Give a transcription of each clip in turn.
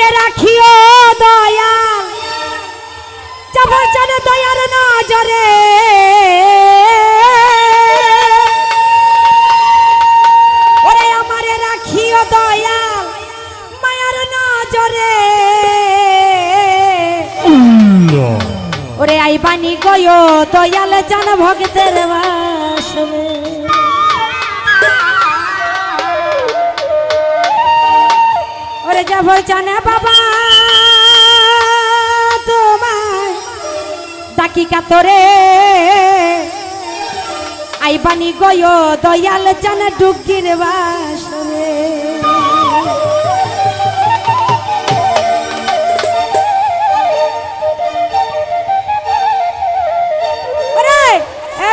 করে রাখিও দয়াল। যাবার জানে দয়ার নজরে। ওরে আমারে রাখিও দয়াল মায়ার জরে ওরে আইবানি গয় দয়াল জান ভগতের বা জানে বাবা, তোমায় ডাকি কাতরে। আইবানি গয় দয়াল জানে ডুকির বাস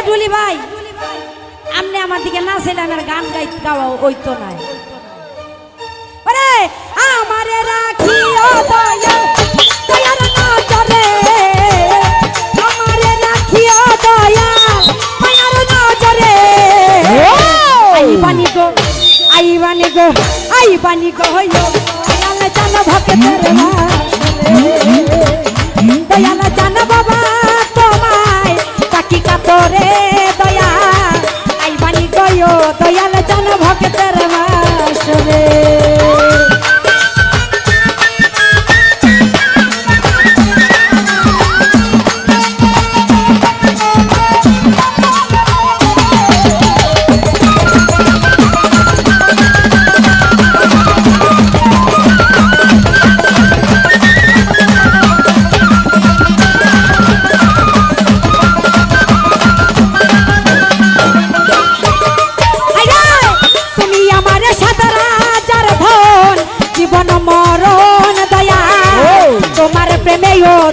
ডুলি ভাই, আমনে আমার দিকে না ছিলেন আর গান গাইতে গাওয়া ওই তো নাই। आई बनी गो आई बनी गो हो जान जान भक्त तेरे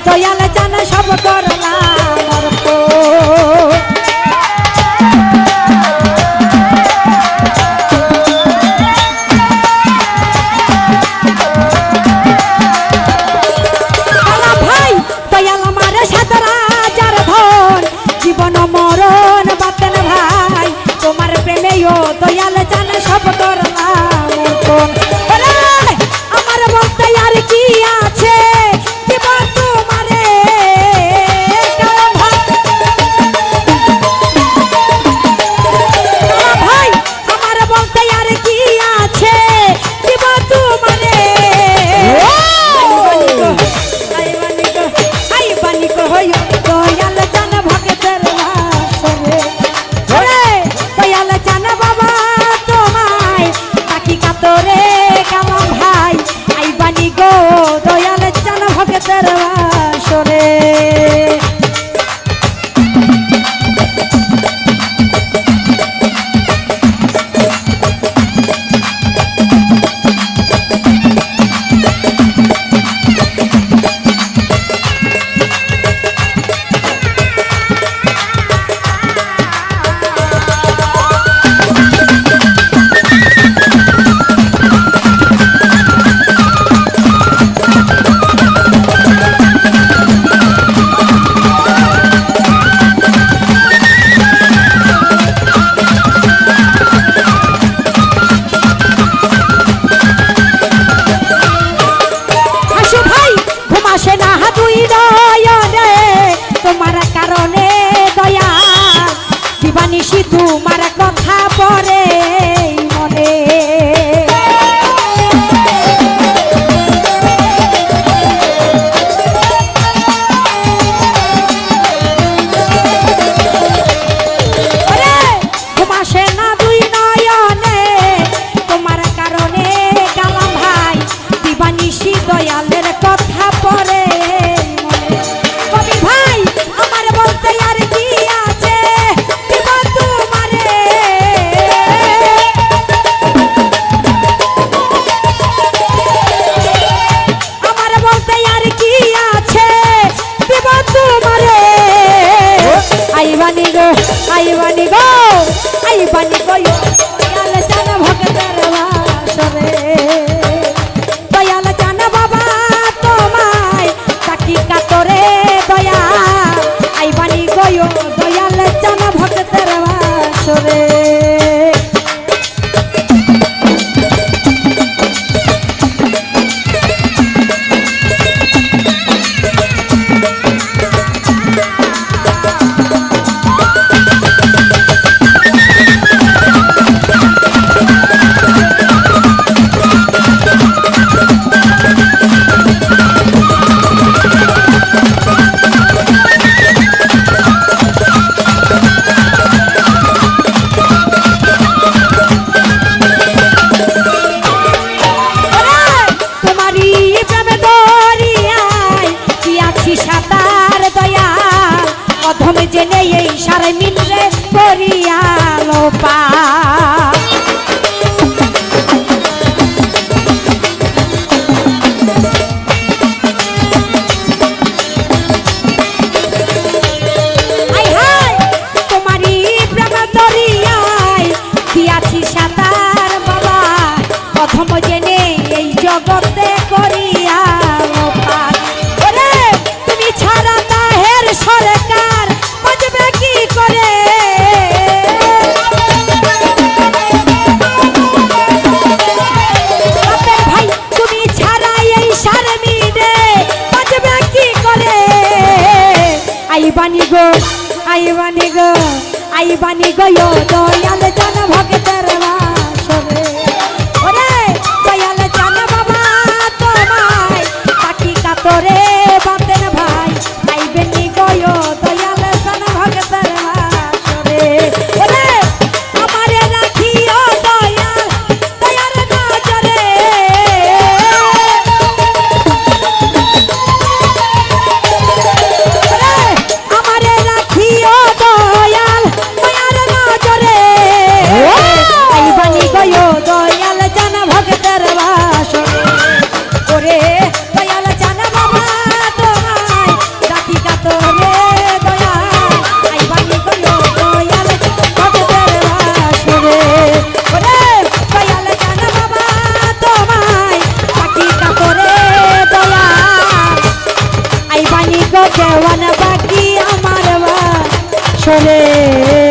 দয়াল জানা সব কর। দিবানিশি তোমার কথা পরে মনে। पानी বানি গো আই বানি গো আই বানি গো দয়াল জন ভক্তের বাসরে। ওরে দয়াল জন বাবা তোমায় পাখি কাতরে চলে